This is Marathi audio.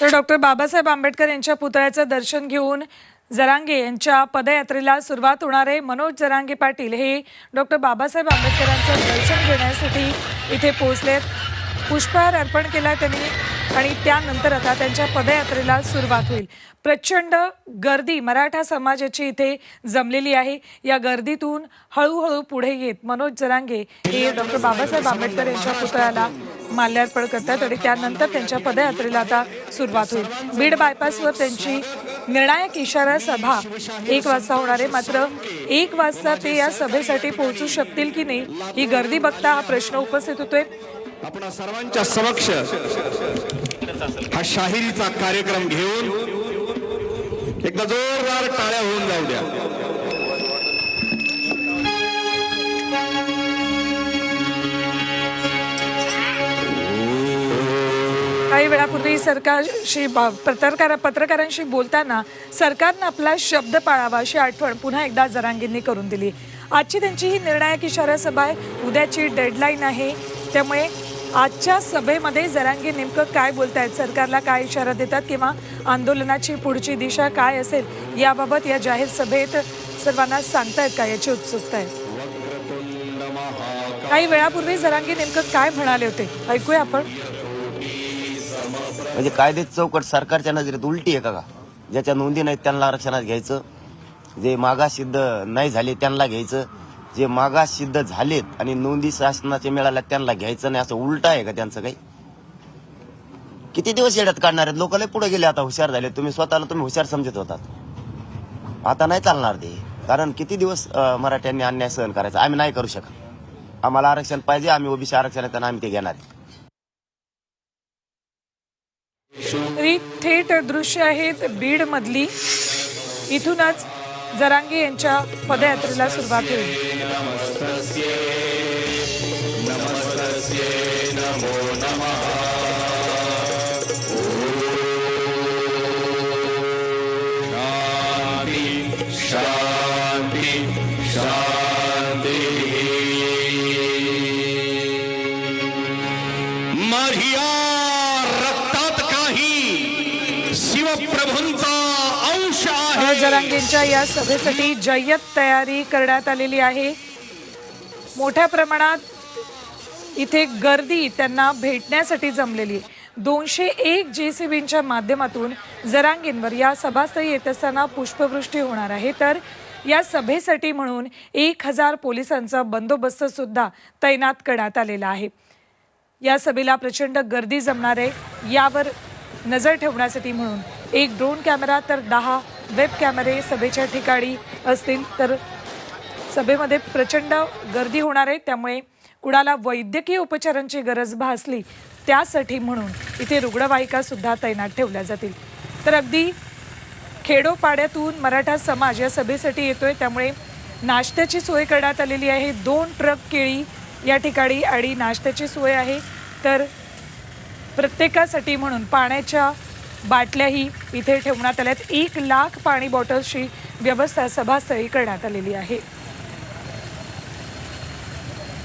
तर डॉक्टर बाबासाहेब आंबेडकर यांच्या पुतळ्याचं दर्शन घेऊन जरांगे यांच्या पदयात्रेला सुरुवात होणारे मनोज जरांगे पाटील हे डॉक्टर बाबासाहेब आंबेडकरांचं दर्शन घेण्यासाठी इथे पोहोचलेत. पुष्पहार अर्पण केला त्यांनी आणि त्यानंतर आता त्यांच्या पदयात्रेला सुरुवात होईल. प्रचंड गर्दी मराठा समाजाची इथे जमलेली आहे. या गर्दीतून हळूहळू पुढे येत मनोज जरांगे हे डॉक्टर बाबासाहेब आंबेडकर यांच्या पुतळ्याला माल्यार्पण करतात आणि त्यानंतर त्यांच्या पदयात्रेला आता सुरुवात होईल. बीड बायपासवर त्यांची निर्णायक इशारा सभा एक वाजता होणार आहे. मात्र एक वाजता ते या सभेसाठी पोहोचू शकतील की नाही ही गर्दी बघता हा प्रश्न उपस्थित होतोय. आपणा सर्वांच्या समक्ष हा शाहिरीचा कार्यक्रम घेऊन एकदा जोरदार टाळ्या होऊन जाऊ द्या. काही वेळापूर्वी सरकारशी ब- पत्रकार पत्रकारांशी बोलताना सरकारनं आपला शब्द पाळावा अशी आठवण पुन्हा एकदा जरांगींनी करून दिली. आजची त्यांची ही निर्णायक इशारा सभा आहे. उद्याची डेडलाईन आहे. त्यामुळे आजच्या सभेमध्ये जरांगी नेमकं काय बोलतायत? सरकारला काय इशारा देतात किंवा आंदोलनाची पुढची दिशा काय असेल? याबाबत या जाहीर सभेत सर्वांना सांगतायत का? याची उत्सुकता आहे. काही वेळापूर्वी जरांगी नेमकं काय म्हणाले होते? ऐकूया आपण. म्हणजे कायदे चौकट सरकारच्या नजरेत उलटी आहे का? का ज्याच्या नोंदी नाहीत त्यांना आरक्षणात घ्यायचं. जे मागास सिद्ध नाही झाले त्यांना घ्यायचं. जे मागास सिद्ध झालेत आणि नोंदी शासनाच्या मिळाल्या त्यांना घ्यायचं नाही असं उलट आहे का त्यांचं काही? किती दिवस येड्यात काढणार आहेत? लोकांना पुढे गेले आता हुशार झाले. तुम्ही स्वतःला तुम्ही हुशार समजत होतात. आता नाही चालणार ते. कारण किती दिवस मराठ्यांनी अन्याय सहन करायचा? आम्ही नाही करू शकत. आम्हाला आरक्षण पाहिजे आम्ही ओबीसी आरक्षण आहे, त्यांना आम्ही ते घेणार. आहे. थेट दृश्य आहेत बीड मधली इथूनच जरांगे यांच्या पदयात्रेला सुरुवात होईल माझ्या शिवप्रभूंचा अंश आहे. जरांगेंच्या या सभेसाठी जय्यत तयारी करण्यात आलेली आहे. मोठ्या प्रमाणात इथे गर्दी त्यांना भेटण्यासाठी जमलेली आहे. दोनशे एक जे सी बींच्या माध्यमातून जरांगींवर या सभास्थळी येत असताना पुष्पवृष्टी होणार आहे. तर या सभेसाठी म्हणून एक हजार पोलिसांचा बंदोबस्त सुद्धा तैनात करण्यात आलेला आहे. या सभेला प्रचंड गर्दी जमणार आहे. यावर नजर ठेवण्यासाठी म्हणून. एक ड्रोन कॅमेरा तर दहा वेब कॅमेरे सभेच्या ठिकाणी असतील तर सभेमध्ये प्रचंड गर्दी होणार आहे. त्यामुळे कुणाला वैद्यकीय उपचारांची गरज भासली त्यासाठी म्हणून इथे रुग्णवाहिका सुद्धा तैनात ठेवल्या जातील. तर अगदी खेडोपाड्यातून मराठा समाज या सभेसाठी येतोय. त्यामुळे नाश्त्याची सोय करण्यात आलेली आहे. दोन ट्रक केळी या ठिकाणी आणि नाश्त्याची सोय आहे. तर प्रत्येकासाठी म्हणून पाण्याच्या बाटल्याही इथे ठेवण्यात आल्यात. एक लाख पाणी बॉटल्सची व्यवस्था सभास्थळी करण्यात आलेली आहे.